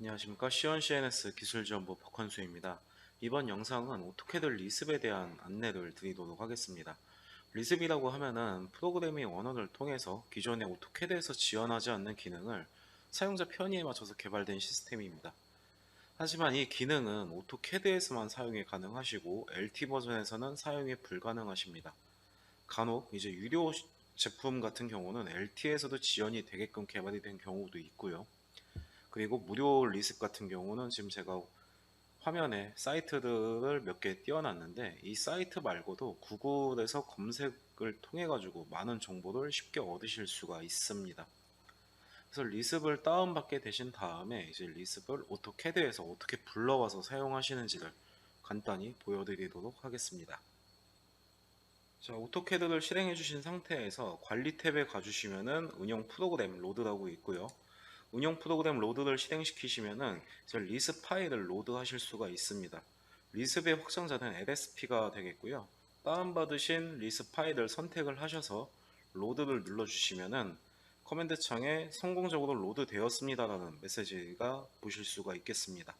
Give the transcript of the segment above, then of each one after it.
안녕하십니까 시원CNS 기술지원부 박헌수입니다. 이번 영상은 오토캐드 리습에 대한 안내를 드리도록 하겠습니다. 리습이라고 하면은 프로그래밍 언어를 통해서 기존의 오토캐드에서 지원하지 않는 기능을 사용자 편의에 맞춰서 개발된 시스템입니다. 하지만 이 기능은 오토캐드에서만 사용이 가능하시고 LT 버전에서는 사용이 불가능하십니다. 간혹 이제 유료 제품 같은 경우는 LT에서도 지원이 되게끔 개발이 된 경우도 있고요. 그리고 무료 리습 같은 경우는 지금 제가 화면에 사이트들을 몇 개 띄워놨는데 이 사이트 말고도 구글에서 검색을 통해 가지고 많은 정보를 쉽게 얻으실 수가 있습니다. 그래서 리습을 다운받게 되신 다음에 이제 리습을 오토캐드에서 어떻게 불러와서 사용하시는지를 간단히 보여드리도록 하겠습니다. 자, 오토캐드를 실행해 주신 상태에서 관리 탭에 가주시면은 운영 프로그램 로드라고 있고요. 운영 프로그램 로드를 실행시키시면은 리습 파일을 로드하실 수가 있습니다. 리습의 확장자는 LSP가 되겠고요. 다운받으신 리습 파일을 선택을 하셔서 로드를 눌러주시면은 커맨드 창에 성공적으로 로드 되었습니다라는 메시지가 보실 수가 있겠습니다.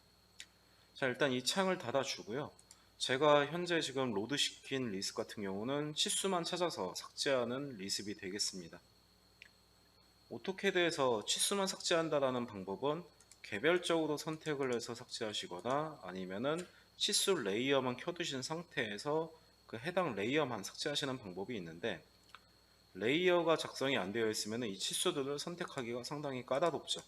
자, 일단 이 창을 닫아주고요. 제가 현재 지금 로드 시킨 리습 같은 경우는 치수만 찾아서 삭제하는 리습이 되겠습니다. 오토캐드에서 치수만 삭제한다라는 방법은 개별적으로 선택을 해서 삭제하시거나 아니면은 치수 레이어만 켜두신 상태에서 그 해당 레이어만 삭제하시는 방법이 있는데 레이어가 작성이 안 되어 있으면 이 치수들을 선택하기가 상당히 까다롭죠.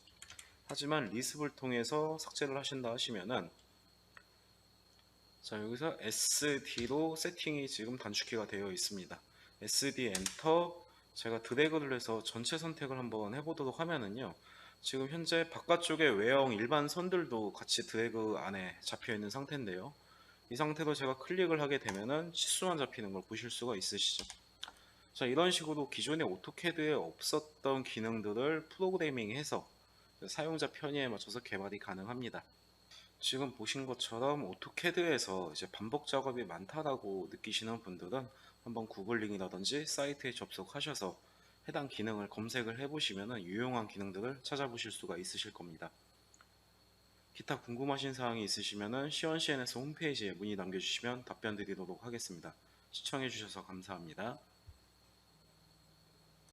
하지만 리습을 통해서 삭제를 하신다 하시면은 자 여기서 SD로 세팅이 지금 단축키가 되어 있습니다. SD 엔터 제가 드래그를 해서 전체 선택을 한번 해보도록 하면은요. 지금 현재 바깥쪽에 외형 일반 선들도 같이 드래그 안에 잡혀 있는 상태인데요. 이 상태로 제가 클릭을 하게 되면은 치수만 잡히는 걸 보실 수가 있으시죠. 자 이런 식으로 기존의 오토캐드에 없었던 기능들을 프로그래밍해서 사용자 편의에 맞춰서 개발이 가능합니다. 지금 보신 것처럼 오토캐드에서 이제 반복 작업이 많다라고 느끼시는 분들은 한번 구글링이라든지 사이트에 접속하셔서 해당 기능을 검색을 해보시면 유용한 기능들을 찾아보실 수가 있으실 겁니다. 기타 궁금하신 사항이 있으시면 시원CNS 홈페이지에 문의 남겨주시면 답변 드리도록 하겠습니다. 시청해주셔서 감사합니다.